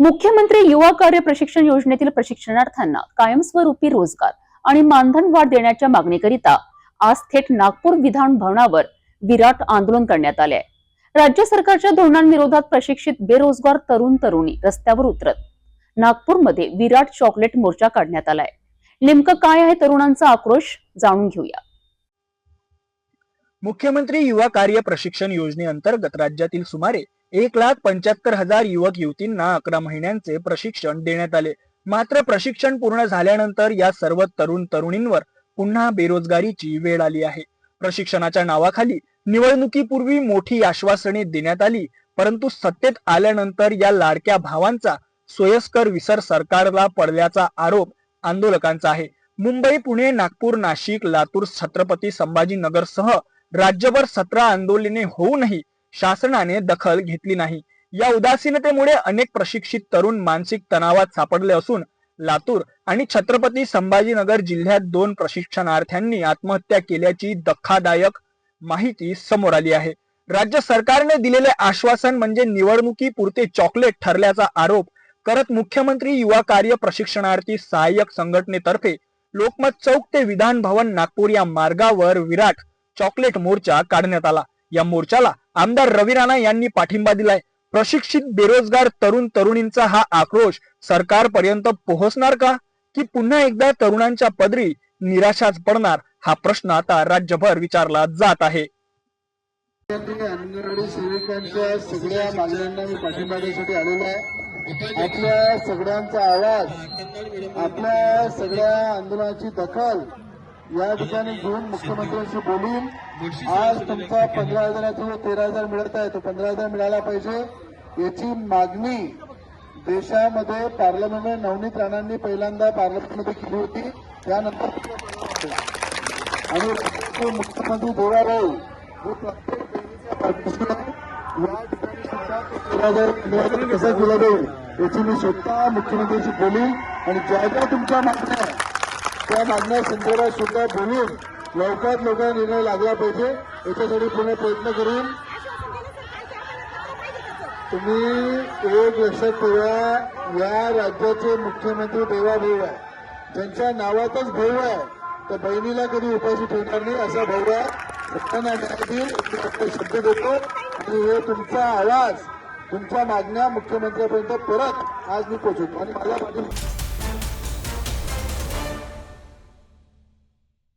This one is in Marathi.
मुख्यमंत्री युवा कार्य प्रशिक्षण योजनेतील प्रशिक्षणार्थ्यांना कायमस्वरूपी रोजगार आणि मानधन वाढ देण्याच्या मागणीकरिता आज थेट नागपूर विधान भवनावर विराट आंदोलन करण्यात आले राज्य सरकारच्या धोरणांविरोधात प्रशिक्षित बेरोजगार तरुण तरुणी रस्त्यावर उतरत नागपूरमध्ये विराट चॉकलेट मोर्चा काढण्यात आलाय नेमकं काय आहे तरुणांचा आक्रोश जाणून घेऊया. मुख्यमंत्री युवा कार्य प्रशिक्षण योजनेअंतर्गत राज्यातील सुमारे एक लाख पंच्याहत्तर हजार युवक युवतींना अकरा महिन्यांचे प्रशिक्षण देण्यात आले. मात्र प्रशिक्षण पूर्ण झाल्यानंतर या सर्व तरुण तरुणींवर पुन्हा बेरोजगारीची वेळ आली आहे. प्रशिक्षणाच्या नावाखाली निवडणुकीपूर्वी मोठी आश्वासने देण्यात आली परंतु सत्तेत आल्यानंतर या लाडक्या भावांचा सोयस्कर विसर सरकारला पडल्याचा आरोप आंदोलकांचा आहे. मुंबई पुणे नागपूर नाशिक लातूर छत्रपती संभाजीनगर सह राज्यभर सतरा आंदोलने होऊनही शासनाने दखल घेतली नाही. या उदासीनतेमुळे अनेक प्रशिक्षित तरुण मानसिक तणावात सापडले असून लातूर आणि छत्रपती संभाजीनगर जिल्ह्यात दोन प्रशिक्षणार्थ्यांनी आत्महत्या केल्याची धक्कादायक माहिती समोर आली आहे. राज्य सरकारने दिलेले आश्वासन म्हणजे निवडणुकीपुरते चॉकलेट ठरल्याचा आरोप करत मुख्यमंत्री युवा कार्य प्रशिक्षणार्थी सहाय्यक संघटनेतर्फे लोकमत चौक ते विधान भवन नागपूर या मार्गावर विराट चॉकलेट मोर्चा काढण्यात आला. या मोर्चाला आमदार रवी राणा यांनी पाठिंबा दिलाय. प्रशिक्षित बेरोजगार तरुण तरुणींचा हा आक्रोश सरकारपर्यंत पोहोचणार का? की पुन्हा एकदा तरुणांच्या पदरी निराशाच पडणार? हा प्रश्न आता राज्यभर विचारला जात आहे. अंगणवाडी सेविकांच्या सगळ्या मागण्यांना मी पाठिंबा देण्यासाठी आलेलो आहे. आपल्या सगळ्यांचा आवाज आपल्या सगळ्या आंदोलनाची दखल या ठिकाणी घेऊन मुख्यमंत्र्यांशी बोलून आज तुमचा पंधरा हजाराचा जो तेरा हजार मिळत आहे तो पंधरा हजार मिळाला पाहिजे. याची मागणी देशामध्ये पार्लमेंटमध्ये नवनीत राणांनी पहिल्यांदा पार्लमेंटमध्ये केली होती. त्यानंतर आणि मुख्यमंत्री देवाभाऊ हे प्रत्येक कसं केलं जाईल याची मी स्वतः मुख्यमंत्र्यांशी बोलीन. आणि ज्या ज्या तुमच्या मागण्या त्या मागण्या संदर्भात सुद्धा बोलून लवकरात लवकर निर्णय लागला पाहिजे. याच्यासाठी पुन्हा प्रयत्न करून. तुम्ही एक लक्षात ठेवा या राज्याचे मुख्यमंत्री देवाभाऊ आहे. ज्यांच्या नावातच भाऊ आहे तर बहिणीला कधी उपाशी ठेवणार नाही असा भाऊ आहे. सत्ताना शब्द देतो. आणि हे तुमचा आवाज तुमच्या मागण्या मुख्यमंत्र्यापर्यंत परत आज मी पोहोचवतो. आणि मला माझी